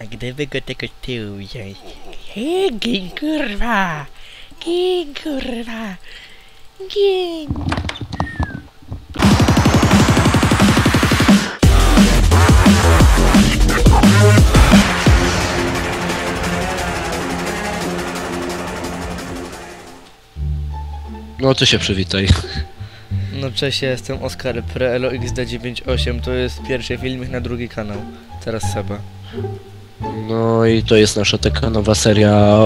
A gdyby go tego tyłu wziąć? Hej, gin kurwa! Gin kurwa! Gin! No ty się przywitaj. No cześć, ja jestem Oskar Preelo XD98, to jest pierwszy filmik na drugi kanał. Teraz Seba. No i to jest nasza taka nowa seria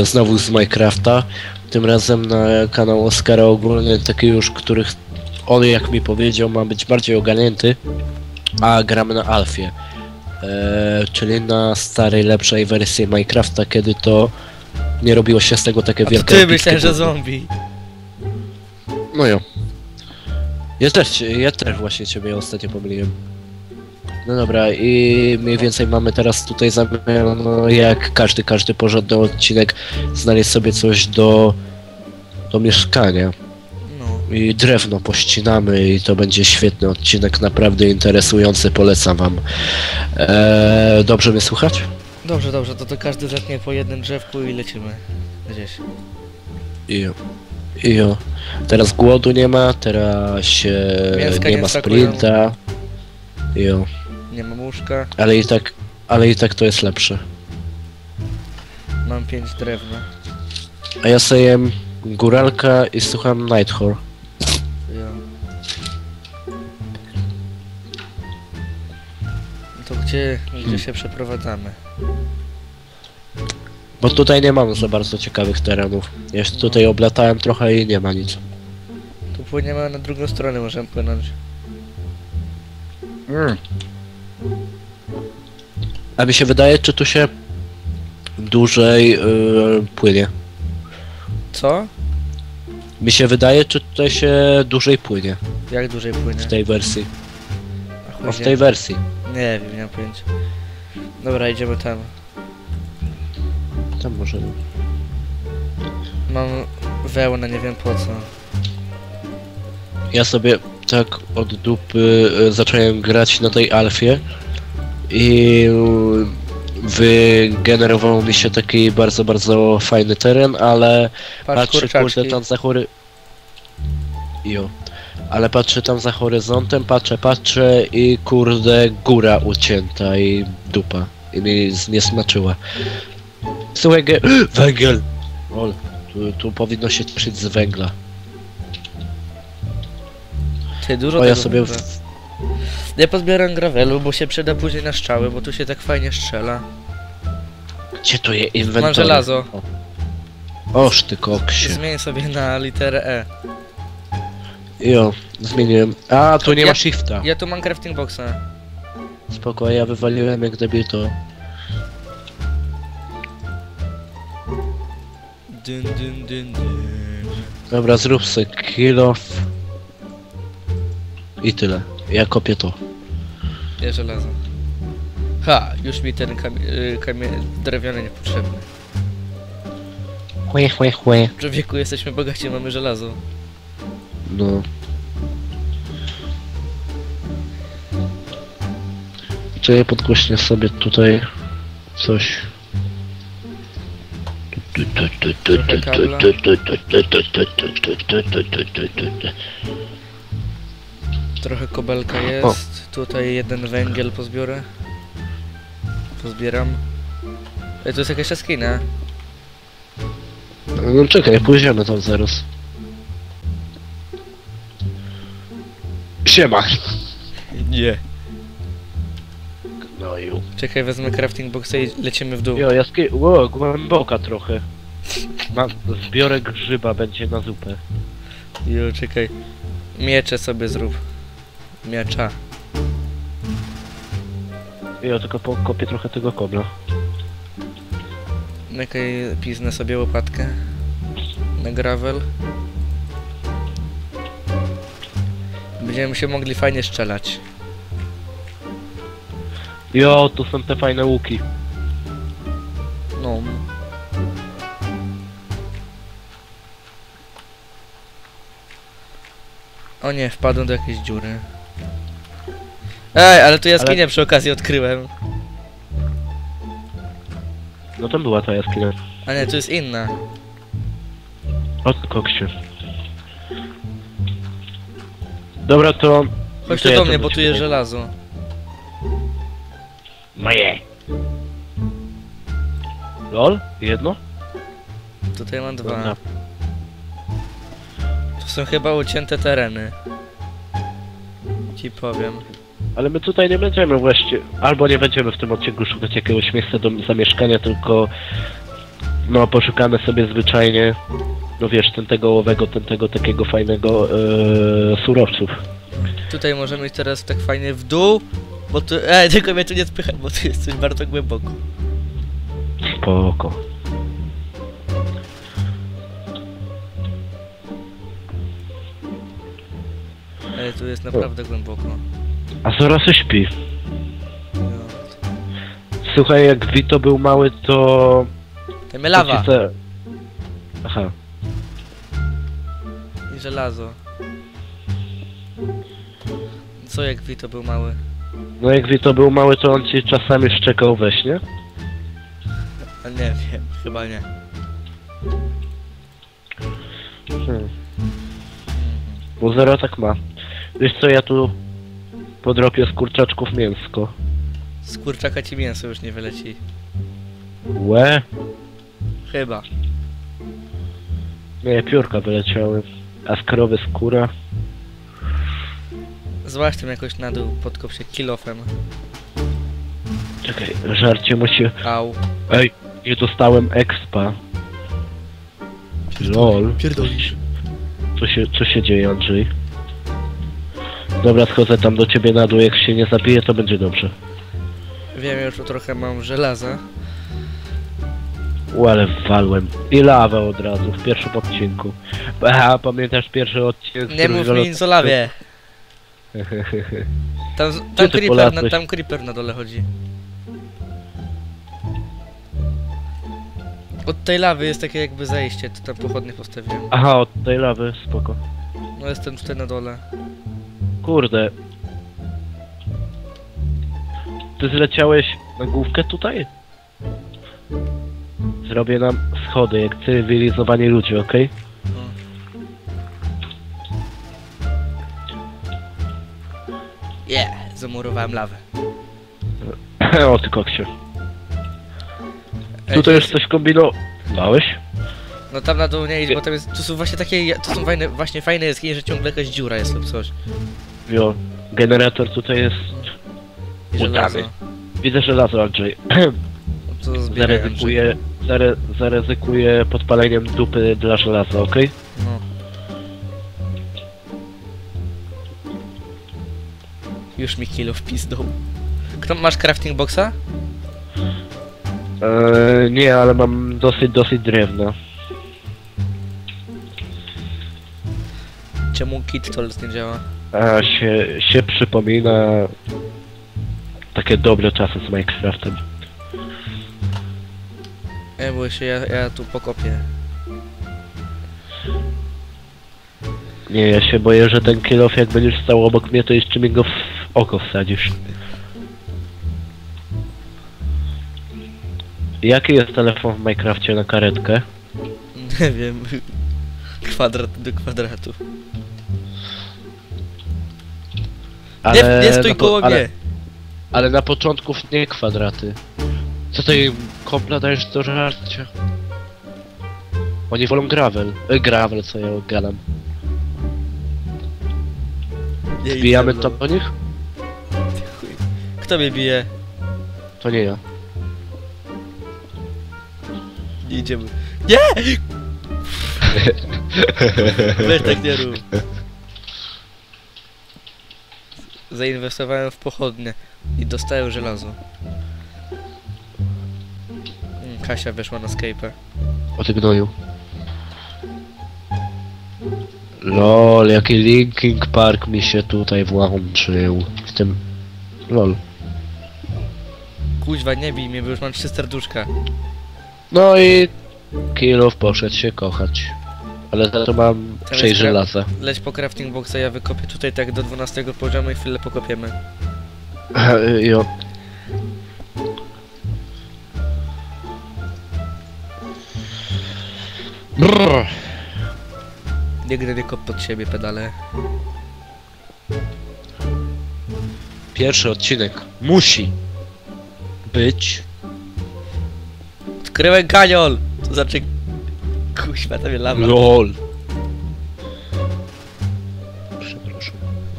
e, znowu z Minecrafta. Tym razem na kanał Oskara ogólny, taki już, których on jak mi powiedział ma być bardziej ogarnięty, a gramy na Alfie. E, czyli na starej, lepszej wersji Minecrafta, kiedy to nie robiło się z tego takie A wielkie... ty myślałem, że zombie. No jo. Ja też, ja też właśnie ciebie ostatnio pomyliłem. No dobra, i mniej więcej mamy teraz tutaj zamiar, no jak każdy, każdy porządny odcinek, znaleźć sobie coś do, do mieszkania. No. I drewno pościnamy i to będzie świetny odcinek, naprawdę interesujący, polecam wam. Eee, dobrze mnie słuchać? Dobrze, dobrze, to to każdy zetnie po jednym drzewku i lecimy. Gdzieś. Ijo. Ijo. Teraz głodu nie ma, teraz Mięska nie ma sprinta. Ijo. Nie mam łóżka, Ale i tak, ale i tak to jest lepsze. mam pięć drewna. A ja sobie jem góralka i słucham Nighthor. Ja. To gdzie, gdzie Hmm. się przeprowadzamy? Bo tutaj nie mamy za bardzo ciekawych terenów. Ja się tutaj oblatałem trochę i nie ma nic. Tu płyniemy a na drugą stronę, możemy płynąć. A mi się wydaje, czy tu się dłużej yy, płynie. Co? Mi się wydaje, czy tutaj się dłużej płynie Jak dłużej płynie? w tej wersji. A chuj No w wie. tej wersji. Nie wiem, nie mam pojęcia. Dobra, idziemy tam. Tam może. Mam wełnę, nie wiem po co. Ja sobie tak od dupy y, zacząłem grać na tej alfie i wygenerował mi się taki bardzo, bardzo fajny teren, ale Patrz, patrzę kurde tam za hory... Jo. Ale patrzę tam za horyzontem, patrzę, patrzę i kurde góra ucięta i dupa. I mi zniesmaczyła. Słuchaj, ge... węgiel! Ol, tu, tu powinno się cieszyć z węgla. Ty, dużo O, ja tego sobie... W... Ja pozbieram gravelu, bo się przyda później na strzały, bo tu się tak fajnie strzela. Gdzie to je inwentory? Mam żelazo. O. Oż ty koksie. Zmień sobie na literę E. Jo, zmieniłem. A, tu nie Ja- ma shifta. Ja tu mam crafting boxa. Spoko, ja wywaliłem jak debil to. Dyn, dyn, dyn, dyn. Dobra, zrób se kill off. I tyle. Ja kopię to. Ja żelazo. Ha, już mi ten kamie y, kamie drewniany niepotrzebny. Chłe, chłe, chłe. W człowieku jesteśmy bogaci, mamy żelazo. No. Czy ja podgłośnię sobie tutaj coś. Trochę kabla. Trochę kobelka jest. Tutaj jeden węgiel pozbiorę. Pozbieram. Ej, to jest jakaś jaskina. No czekaj, pójdziemy tam zaraz. Siema. Nie. No ju. Czekaj, wezmę crafting boxa i lecimy w dół. Jo, jaski... Ło, głęboka trochę. Mam... Zbiorę grzyba, będzie na zupę. Jo, czekaj. Miecze sobie zrób. Miecza. Jo, tylko pokopię trochę tego kobla. Czekaj, piznę sobie łopatkę. Na gravel. Będziemy się mogli fajnie strzelać. Jo, tu są te fajne łuki. No. O nie, wpadłem do jakiejś dziury. Ej, ale tu jaskinię przy okazji odkryłem. No tam była ta jaskinia. A nie, to jest inna. Od koksie. Dobra, to... Chodź to tu ja do to mnie, bo tu ciebie. jest żelazo. Moje! Lol? Jedno? Tutaj mam dwa. Dobra. To są chyba ucięte tereny. Ci powiem. Ale my tutaj nie będziemy właściwie... Albo nie będziemy w tym odcinku szukać jakiegoś miejsca do zamieszkania, tylko... No, poszukamy sobie zwyczajnie... No wiesz, ten tego owego, ten tego takiego fajnego e, surowców. Tutaj możemy iść teraz tak fajnie w dół, bo tu... Ej, tylko mnie tu nie spychaj, bo tu jest coś bardzo głęboko. Spoko. Ale tu jest naprawdę głęboko. A Zora se śpi. Słuchaj, jak Vito był mały, to... Tam jest lawa rodzice- Aha. i żelazo. Co jak Vito był mały? No jak Vito był mały, to on ci czasami szczekał we śnie? A nie wiem, chyba nie. Hmm. Bo Zora tak ma. Wiesz co, ja tu podrobię z kurczaczków mięsko. Z kurczaka ci mięso już nie wyleci. Łe? Chyba. Nie, piórka wyleciały. A z krowy skóra? Złaź tym jakoś na dół, podkop się kilofem. Czekaj, żarcie musi... Au. Ej, nie dostałem expa. Lol. Pierdolisz. Co się, co się dzieje, Andrzej? Dobra, schodzę tam do ciebie na dół, jak się nie zabije, to będzie dobrze. Wiem, już tu trochę mam żelaza. U, ale walłem. I lawę od razu, w pierwszym odcinku. Aha, pamiętasz pierwszy odcinek? Nie mów mi nic o lawie. Tam, Gdzie tam, ty creeper na, polatłeś? tam creeper na dole chodzi. Od tej lawy jest takie jakby zejście, to tam pochodnie postawiłem. Aha, od tej lawy, spoko. No jestem tutaj na dole. Kurde. Ty zleciałeś na główkę tutaj? Zrobię nam schody, jak cywilizowani ludzie, okej? No. Yeah, zamurowałem lawę. o ty koksie. Ej, Tutaj już coś kombinowałeś? No tam na dół nie idź, bo tam jest, tu są właśnie takie, to są fajne, właśnie fajne jaskinie, że ciągle jakaś dziura jest lub coś. Jo, generator tutaj jest... Udany. Widzę żelazo, Andrzej. No to zbieraj, zaryzykuję, zare, zaryzykuję podpaleniem dupy dla żelaza, okej? No. Już mi kilo wpisnął. Kto masz crafting boxa? Eee, nie, ale mam dosyć, dosyć drewna. Czemu kit tools nie działa? A się, się przypomina takie dobre czasy z Minecraftem. Nie bój się, ja, ja tu pokopię. Nie, ja się boję, że ten off jak będziesz stał obok mnie, to jeszcze mi go w oko wsadzisz. Jaki jest telefon w Minecrafcie na karetkę? Nie wiem. Kwadrat do kwadratu. Nie, nie stój po- koło ale, mnie. ale na początku nie kwadraty. Co ty kompla dajesz do żarcia? Oni wolą gravel. E, gravel, co ja gadam. Nie Wbijamy idę, to no. do nich? Chuj. Kto mnie bije? To nie ja. Nie idziemy. Nie! Weź tak nie rób. Zainwestowałem w pochodnie i dostałem żelazo. Mm, Kasia weszła na Skype'a. O ty gnoju. Lol, jaki Linking Park mi się tutaj włączył. W tym... Lol. Kuźwa, nie bij mnie, bo już mam trzy serduszka. No i... Kilof poszedł się kochać. Ale za to mam gra- żelaza. Leć po crafting boxa, ja wykopię tutaj tak do 12 poziomu i chwilę pokopiemy. jo. Brrr. Nigdy nie kop pod siebie pedale. Pierwszy odcinek musi być. Odkryłem kaniol! To znaczy... Kuźwa, to mnie lama. LOL. Przepraszam.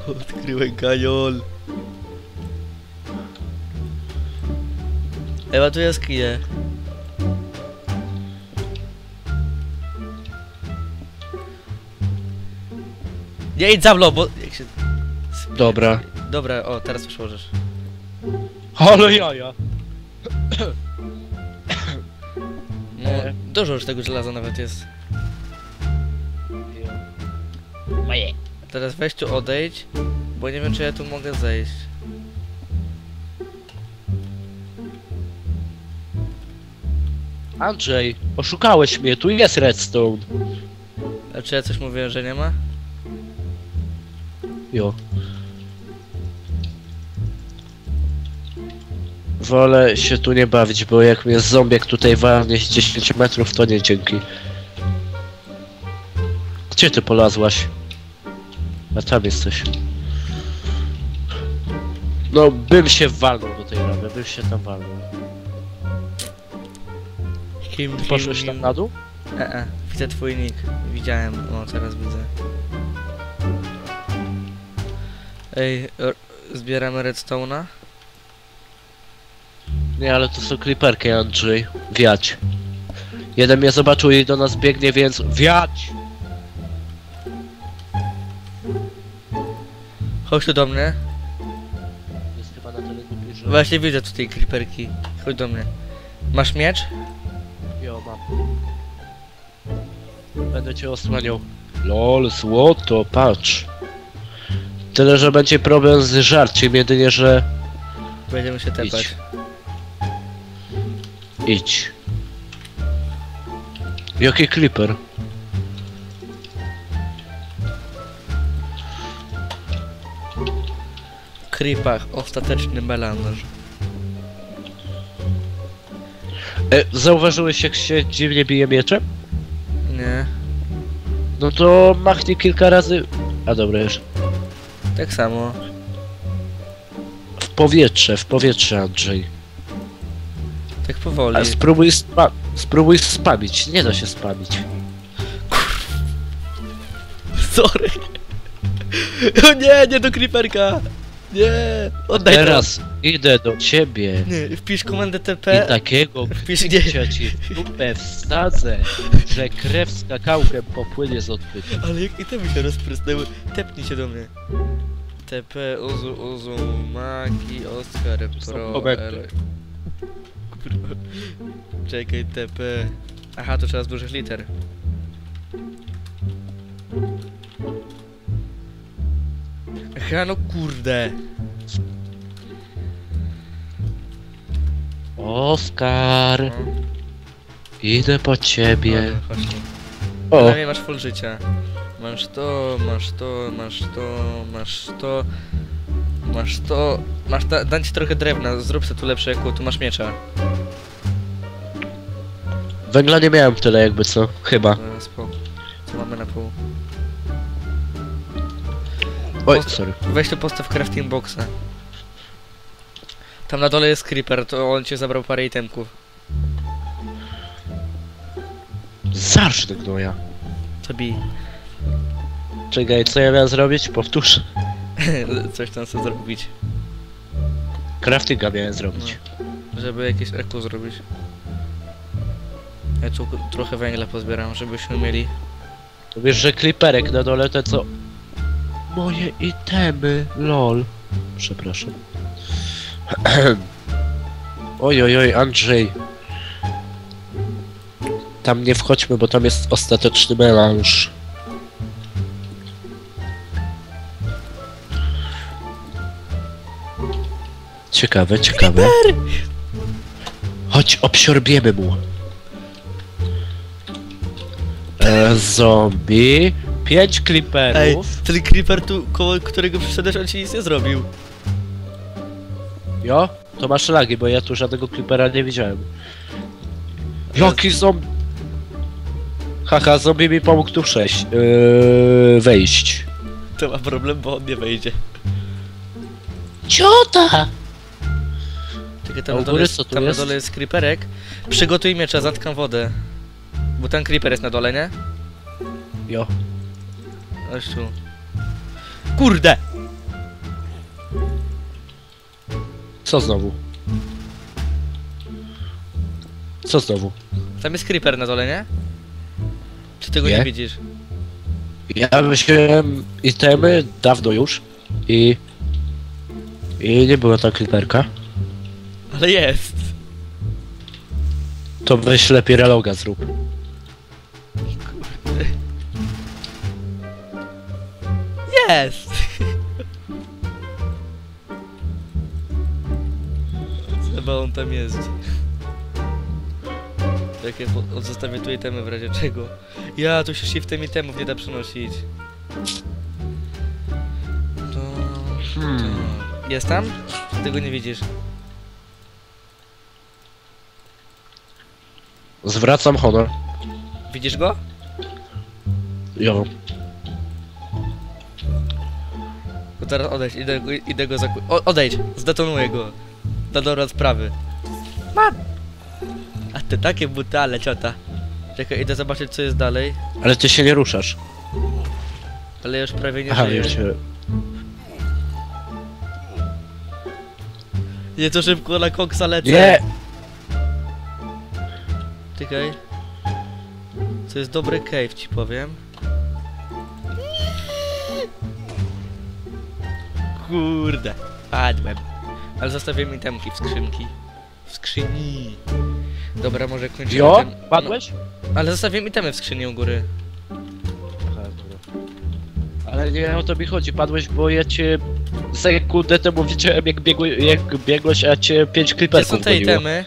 Odkryłem kaniol. Ewa, tu jaskinie. Nie idź za mną, bo... Jak się... Dobra. Dobra, o, teraz już możesz. Ale jaja. No, E. dużo już tego żelaza nawet jest. Moje. Teraz weź tu odejdź, bo nie wiem czy ja tu mogę zejść. Andrzej, oszukałeś mnie, tu jest redstone. A czy ja coś mówiłem, że nie ma? Jo. Wolę się tu nie bawić, bo jak mnie zombiek tutaj walnie z 10 metrów, to nie dzięki. Gdzie ty polazłaś? A tam jesteś. No, bym się walnął do tej ramy, bym się tam walnął. Kim, Ty poszłeś tam na dół? E, e, widzę twój nick. Widziałem, o teraz widzę. Ej, zbieramy redstone'a? Nie, ale to są kliperki, Andrzej. Wiać. Jeden mnie zobaczył i do nas biegnie, więc wiać! Chodź tu do mnie. Jest chyba na tyle głupi, że... Właśnie widzę tutaj creeperki. Chodź do mnie. Masz miecz? Jo, mam. Będę cię osłaniał. Lol, złoto, patrz. Tyle, że będzie problem z żarciem, jedynie, że... Będziemy się tepać. Idź. Jaki creeper? W creepach ostateczny melanż. E, zauważyłeś, jak się dziwnie bije mieczem? Nie, No to machnij kilka razy... A dobra, już. tak samo. W powietrze, w powietrze, Andrzej. Tak powoli. A spróbuj spa... Spróbuj spamić. Nie da się spamić. Sorry. O nie, nie do creeperka. Nie, oddaj Teraz idę do ciebie. to. Nie, wpisz komendę I TP. takiego Wpisz kwicia ci w dupę wsadzę, że krew skakałkiem popłynie z odbytu. Ale jak i te mi się rozprysnęły. Tepnij się do mnie. TP, Ozu, Ozu, Maki, Oskar, Pro. Kurwa. Czekaj, TP. Aha, to trzeba z dużych liter. Aha, no kurde. Oskar, No, idę po ciebie. dobra, chodź tu. O, masz full życia. Masz to, masz to, masz to, masz to, masz to, masz ta, dam ci trochę drewna, zrób sobie tu lepsze kół, tu masz miecza. Węgla nie miałem tyle jakby co, chyba. Spoko. Co mamy na pół? Oj, Posta- sorry. Weź tu postaw crafting boxa. Tam na dole jest creeper, to on cię zabrał parę itemków. Zacznę gnoja. To bij. Czekaj, co ja miałem zrobić? Powtórz. Coś tam chcę zrobić, Craftinga miałem zrobić. żeby jakieś eku zrobić. Ja tu trochę węgla pozbieram, żebyśmy mieli Wiesz, że kliperek na dole to co? Moje itemy, lol. Przepraszam. oj, oj, oj, Andrzej. Tam nie wchodźmy, bo tam jest ostateczny melanż. Ciekawe, ciekawe. Chodź, obsiorbiemy mu. E, zombie. Pięć Ej, ten creeper tu, koło którego przyszedłeś, on ci nic nie zrobił. Jo? To masz lagi, bo ja tu żadnego klipera nie widziałem. Jaki zombie? Haha, zombie mi pomógł tu przejść. Yy, wejść. To ma problem, bo on nie wejdzie. Ciota! Czekaj, tam, A na dole, góry jest, co tu tam na jest? dole jest creeperek. Przygotuj miecza, zatkam wodę. Bo ten creeper jest na dole, nie? Jo. Aż tu. Kurde! Co znowu? Co znowu? Tam jest creeper na dole, nie? Czy ty go nie, Nie. widzisz? Ja wziąłem itemy dawno już i... I nie była ta kliperka. Ale jest! To weź lepiej reloga zrób. Jest! Chyba on tam jest. Czekaj, bo odzostawię tu itemy w razie czego. Ja, tu się shiftem itemów nie da przenosić. To... Hmm. Jest tam? Czy Tego nie widzisz. Zwracam honor. Widzisz go? Jo. Teraz odejdź, idę, go- idę go zaku... O, odejdź! Zdetonuję go. Na dobra sprawy. Mam! A ty takie buty, ale ciota. Czekaj, idę zobaczyć co jest dalej. Ale ty się nie ruszasz. Ale już prawie nie Aha, żyję. już się... Nie to szybko na koksa lecę. Nie! Czekaj. To jest dobry cave, ci powiem. Kurde. Padłem. Ale zostawiłem itemki w skrzynki. W skrzyni. Dobra, może kończymy Jo? ten... Padłeś? No, ale zostawiłem itemy w skrzyni u góry. Aha, dobra. Ale nie o to mi chodzi, padłeś, bo ja cię sekundę temu widziałem jak, biegły, jak biegłeś, a cię pięć Gdzie są te goniło. itemy?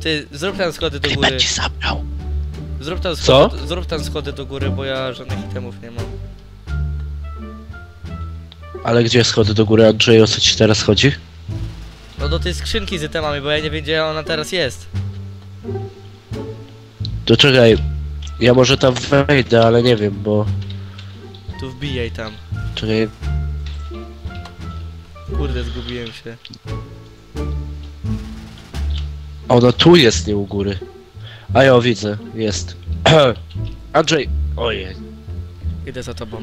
Ty, zrób tam schody do góry. Creeper ci zabrał. Zrób tam Co? schody, zrób tam schody do góry, bo ja żadnych itemów nie mam. Ale gdzie schody do góry, Andrzej, o co ci teraz chodzi? No do tej skrzynki z itemami, bo ja nie wiem gdzie ona teraz jest. To czekaj, ja może tam wejdę, ale nie wiem, bo... Tu wbijaj tam. Czekaj, Kurde, zgubiłem się. ona tu jest, nie u góry. A ja widzę, jest. Andrzej, ojej. Idę za tobą.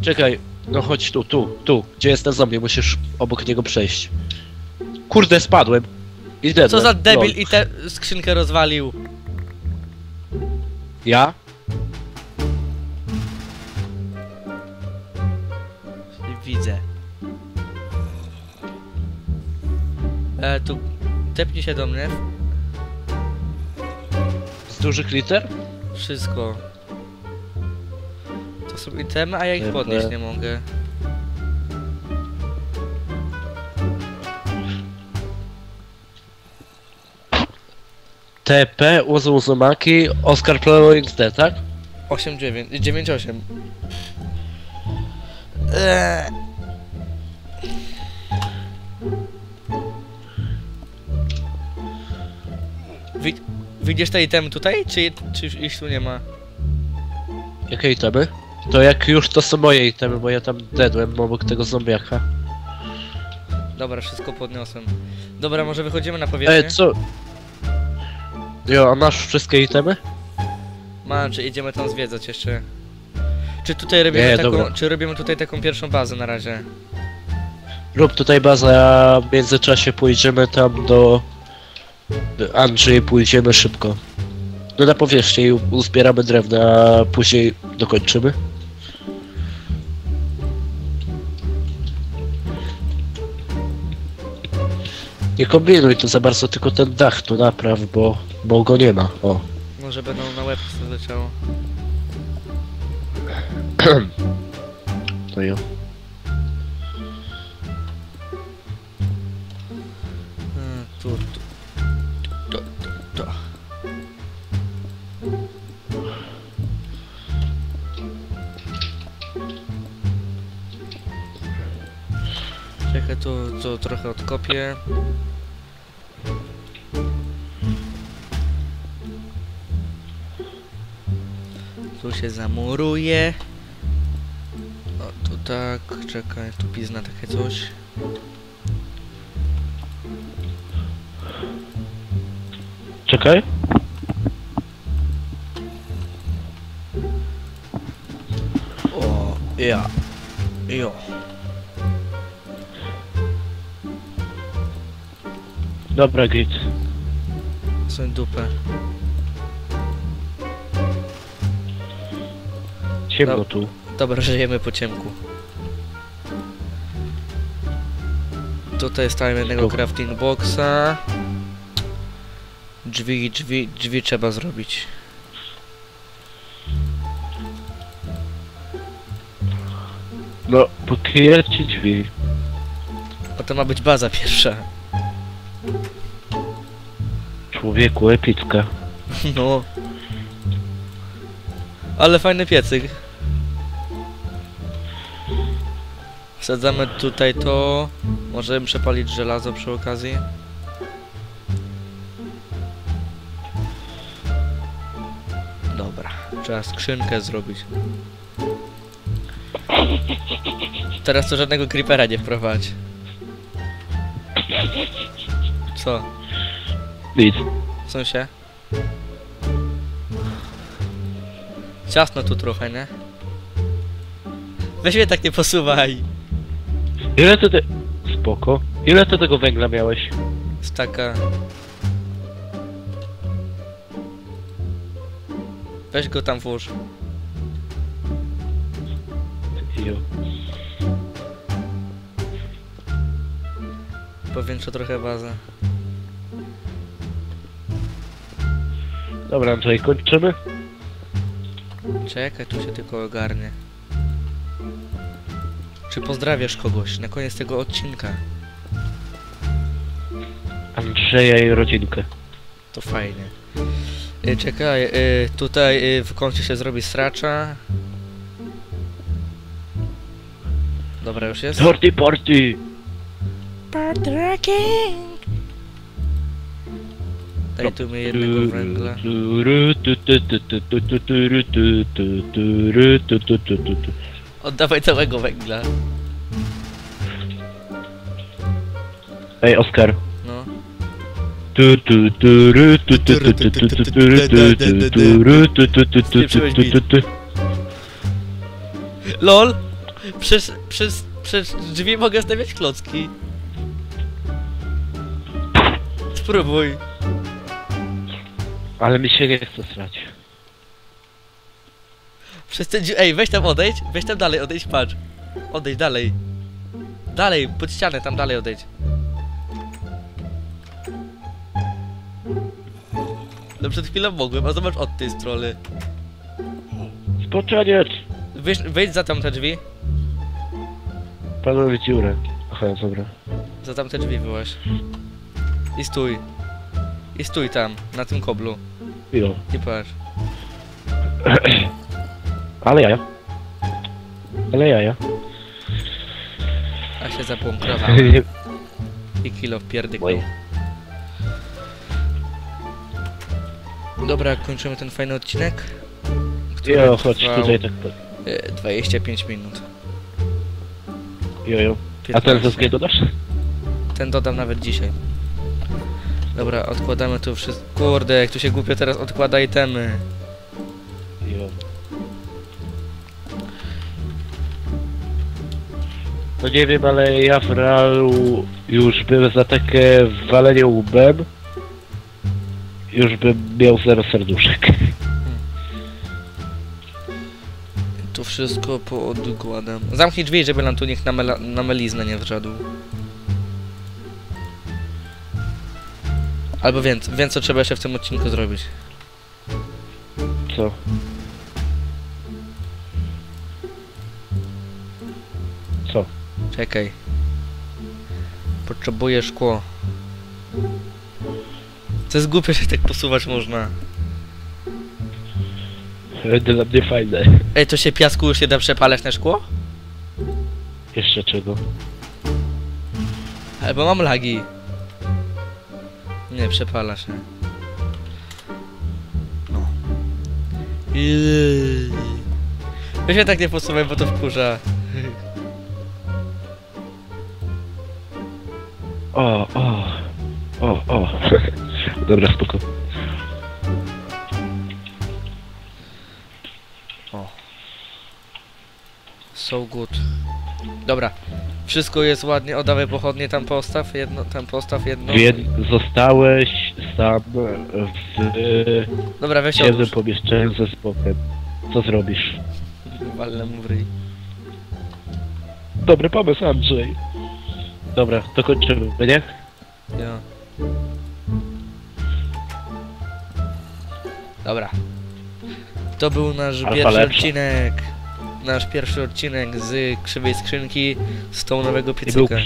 Czekaj, no chodź tu, tu, tu. Gdzie jest ten zombie? Musisz obok niego przejść. Kurde, spadłem. I Co za dedłem. debil i tę skrzynkę rozwalił. Ja? Widzę. E, tu... Tepnij się do mnie. Z dużych liter? Wszystko. Są itemy, a ja ich podnieść nie mogę. TP, Uzu Uzumaki, Oscar Pro XD, tak? 8, 9, 9, 8. Eee. Wi widzisz te itemy tutaj? Czy, czy ich tu nie ma? Jakie itemy? To jak już to są moje itemy, bo ja tam dedłem obok tego zombiaka. Dobra, wszystko podniosłem. Dobra, może wychodzimy na powierzchnię? Ej, co? Jo, a masz wszystkie itemy? Mam, czy idziemy tam zwiedzać jeszcze? Czy tutaj robimy Nie, taką, dobra. czy robimy tutaj taką pierwszą bazę na razie? Rób tutaj bazę, a w międzyczasie pójdziemy tam do... do Andrzej, pójdziemy szybko. No na powierzchnię i uzbieramy drewno, a później dokończymy. Nie kombinuj tu za bardzo, tylko ten dach tu napraw, bo, bo go nie ma. O. Może będą na łeb leciało. To jo. Hmm, tu, tu. Tu, tu. Czekaj, tu, tu trochę odkopię. Tu się zamuruje. O, tu tak, czekaj, tu pizna takie coś. Czekaj. O, ja. Jo. Dobra, git. Są dupę. Ciemno No. tu. Dobra, żyjemy po ciemku. Tutaj stałem jednego crafting boxa. Drzwi, drzwi, drzwi trzeba zrobić. No, pokryjcie drzwi. O to ma być baza pierwsza. Człowieku, epicka. No. Ale fajny piecyk. Wsadzamy tutaj to. Możemy przepalić żelazo przy okazji. Dobra, trzeba skrzynkę zrobić. Teraz to żadnego creepera nie wprowadź. Co? Nic. W sensie? Ciasno tu trochę, nie? Weź mnie tak nie posuwaj. Ile ty te... Spoko. Ile ty tego węgla miałeś? Staka. Weź go tam włóż. Jo. Powiększę trochę bazę. Dobra, Andrzej, kończymy? Czekaj, tu się tylko ogarnie. Czy pozdrawiasz kogoś na koniec tego odcinka? Andrzeja i rodzinkę. To fajnie. Y, czekaj, y, tutaj y, w kącie się zrobi sracza. Dobra, już jest? Party, party! Patracking! Daj tu mi jednego węgla. Oddawaj całego węgla. Ej, Oskar. No. LOL! Przez, przez, przez drzwi mogę stawiać klocki. Spróbuj. Ale mi się nie chce srać. Przez. Ej, weź tam odejdź. Weź tam dalej, odejdź, patrz. Odejdź dalej. Dalej, pod ścianę, tam dalej odejdź. No przed chwilą mogłem, a zobacz od tej strony. Spoczaniec! Weź, wejdź za tamte drzwi. Panowie dziurę. Aha, dobra. Za tamte drzwi byłaś. I stój. I stój tam, na tym koblu. Jo. I patrz. Ale jaja. Ale jaja. A się zabłąkrowałem. I kilo wpierdyknął. Dobra, kończymy ten fajny odcinek. który Jo, chodź tutaj tak. e, 25 minut. Jo, jo. A 15. ten ze dodasz? Ten dodam nawet dzisiaj. Dobra, odkładamy tu wszystko. Kurde, jak tu się głupio teraz odkłada itemy. Jo. No nie wiem, ale ja w realu już bym za takie walenie łbem już bym miał zero serduszek. Tu wszystko poodkładam. Zamknij drzwi, żeby nam tu nikt na, mela, na meliznę nie wszedł. Albo więc, więc co trzeba jeszcze w tym odcinku zrobić. Co? Czekaj. Potrzebuję szkło. To jest głupie, że tak posuwać można. Dla mnie fajne. Ej, to się piasku już nie da przepalać na szkło? Jeszcze czego? Albo mam lagi. Nie, przepala się. No. Iiii. Ja się tak nie posuwaj, bo to wkurza. O, o, o, o. Dobra, spoko. So good. Dobra. Wszystko jest ładnie. Oddawaj pochodnie, tam postaw jedno, tam postaw jedno. Wie, zostałeś sam w Dobra, weź odłóż. pomieszczeniu ze smokiem. Co zrobisz? Walnę mu w ryj. Dobry pomysł, Andrzej. Dobra, to kończymy, nie? Ja. Dobra. To był nasz Alfa pierwszy lepsza. odcinek. Nasz pierwszy odcinek z krzywej skrzynki z tą nowego piecyka.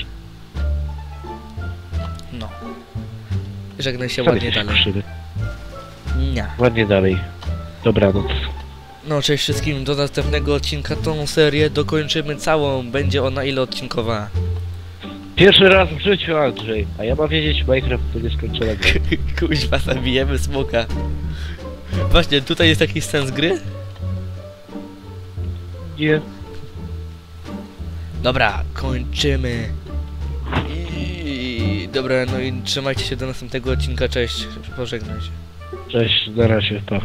No. Żegnaj się ładnie dalej. krzywy. Nie. Ładnie dalej. Dobranoc. No, cześć wszystkim. Do następnego odcinka tą serię dokończymy całą. Będzie ona ile odcinkowa? Pierwszy raz w życiu, Andrzej. A ja mam wiedzieć Minecraft to nieskończonego. Kuźwa, zabijemy smoka. Właśnie, tutaj jest jakiś sens gry? Nie. Dobra, kończymy. I... Dobra, no i trzymajcie się do następnego odcinka. Cześć. Pożegnaj się. Cześć, na razie, pa.